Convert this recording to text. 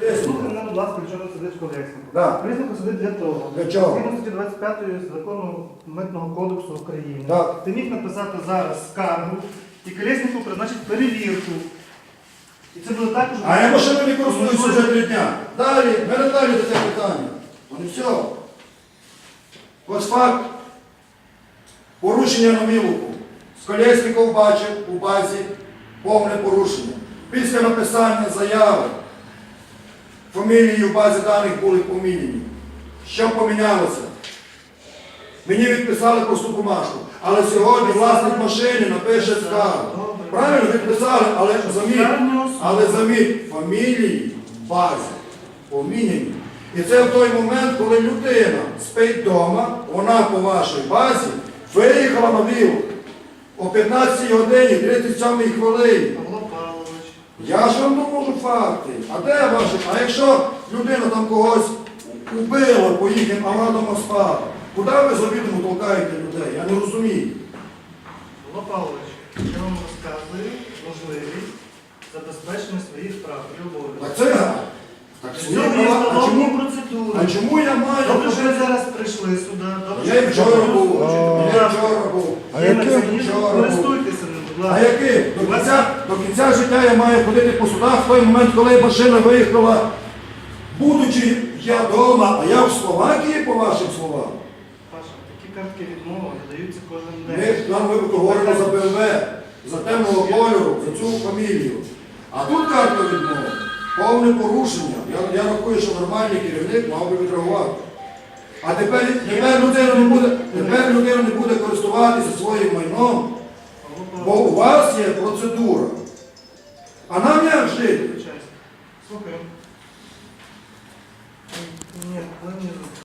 Слухай мене, будь ласка, чого сидить колесник. Да. Колесник сидить для того. Для чого? Згідно статті 25 закону Митного кодексу України. Так. Ти міг написати зараз скаргу і колеснику призначить перевірку. І це буде також. А я машиною не користуюся вже три дня. Далі, мене далі до це питання. Ну все. Ось факт. Порушення на мілку. Сколєсніков бачив у базі повне порушення. Після написання заяви фамілії в базі даних були поміняні. Що помінялося? Мені відписали просту бумажку. Але сьогодні власник машини напише скаргу. Правильно відписали, але заміть, але заміть, фамілії в базі поміняні. І це в той момент, коли людина спить вдома, вона по вашій базі виїхала на вілу о 15 годині 37 хвилині. Я ж вам довожу факти. А де ваші? А якщо людина там когось убила по їхнім аврадам спала, куди ви завідомо толкаєте людей? Я не розумію. Павло Павлович, я вам розказую можливість забезпечення своїх прав і Так це гарно. Так свої є права. А встановлені чому, процедури. а чому я маю? Добре, що ви зараз прийшли сюди. Добре, Я що і ви вчора був. користуєтесь. Я і вчора був. А Є яким механізм, вчора був? Користуйтеся ним, будь А який? До кінця, до кінця життя я маю ходити по судах в той момент, коли машина виїхала, будучи я вдома, а я в Словакії, по вашим словам. Паша, такі картки відмови видаються кожен день. в даному випадку говоримо за БМВ, за темного кольору, за цю фамілію. А тут карта відмови. Повне порушення. Я, я рахую, що нормальний керівник мав би відреагувати. А тепер, тепер, людина не буде, тепер людина не буде користуватися своїм майном, вас є процедура. А нам як жити? Слухай. Ні,